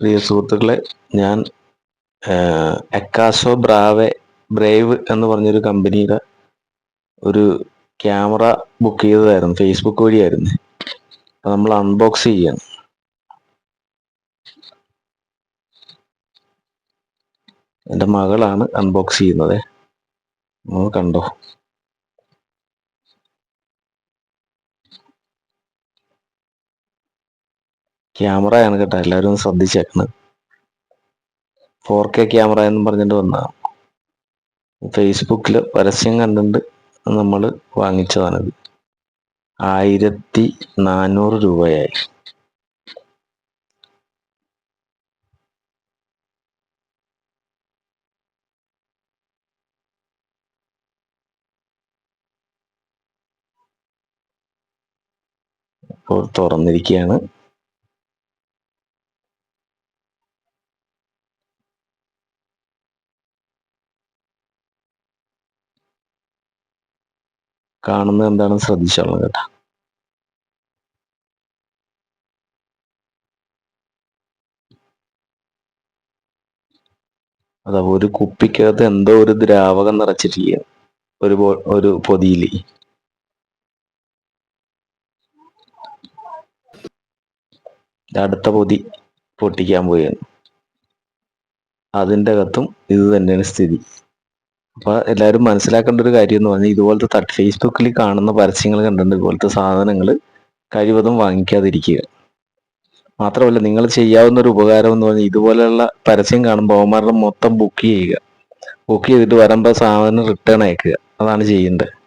പ്രിയ സുഹൃത്തുക്കളെ ഞാൻ എക്കാസോ ബ്രാവെ ബ്രേവ് എന്ന് പറഞ്ഞൊരു കമ്പനിയുടെ ഒരു ക്യാമറ ബുക്ക് ചെയ്തതായിരുന്നു ഫേസ്ബുക്ക് വഴിയായിരുന്നു. അപ്പം നമ്മൾ അൺബോക്സ് ചെയ്യാണ്. എന്റെ മകളാണ് അൺബോക്സ് ചെയ്യുന്നത്. നമ്മൾ കണ്ടോ? ക്യാമറയാണ് കേട്ടോ എല്ലാവരും ഒന്ന് ശ്രദ്ധിച്ചേക്കണം. ഫോർ കെ ക്യാമറ എന്ന് പറഞ്ഞിട്ട് വന്നതാണ് ഫേസ്ബുക്കിൽ പരസ്യം കണ്ടിട്ട് നമ്മൾ വാങ്ങിച്ചതാണിത് ആയിരത്തി നാനൂറ് രൂപയായി. ഇപ്പോൾ തുറന്നിരിക്കുകയാണ് കാണുന്നത് എന്താണെന്ന് ശ്രദ്ധിച്ചോളാം കേട്ടോ. അതാ ഒരു കുപ്പിക്കകത്ത് എന്തോ ഒരു ദ്രാവകം നിറച്ചിട്ടില്ല? ഒരു ഒരു പൊതിയിൽ. അടുത്ത പൊതി പൊട്ടിക്കാൻ പോവുകയാണ്. അതിന്റെ അകത്തും ഇത് തന്നെയാണ് സ്ഥിതി. അപ്പൊ എല്ലാവരും മനസ്സിലാക്കേണ്ട ഒരു കാര്യം എന്ന് പറഞ്ഞാൽ ഇതുപോലത്തെ ഫേസ്ബുക്കിൽ കാണുന്ന പരസ്യങ്ങൾ കണ്ടിട്ട് ഇതുപോലത്തെ സാധനങ്ങൾ കഴിവതും വാങ്ങിക്കാതിരിക്കുക. മാത്രമല്ല നിങ്ങൾ ചെയ്യാവുന്ന ഒരു ഉപകാരം എന്ന് പറഞ്ഞാൽ ഇതുപോലെയുള്ള പരസ്യം കാണുമ്പോൾ അവന്മാരുടെ മൊത്തം ബുക്ക് ചെയ്യുക. ബുക്ക് ചെയ്തിട്ട് വരുമ്പോൾ സാധനം റിട്ടേൺ അയക്കുക. അതാണ് ചെയ്യേണ്ടത്.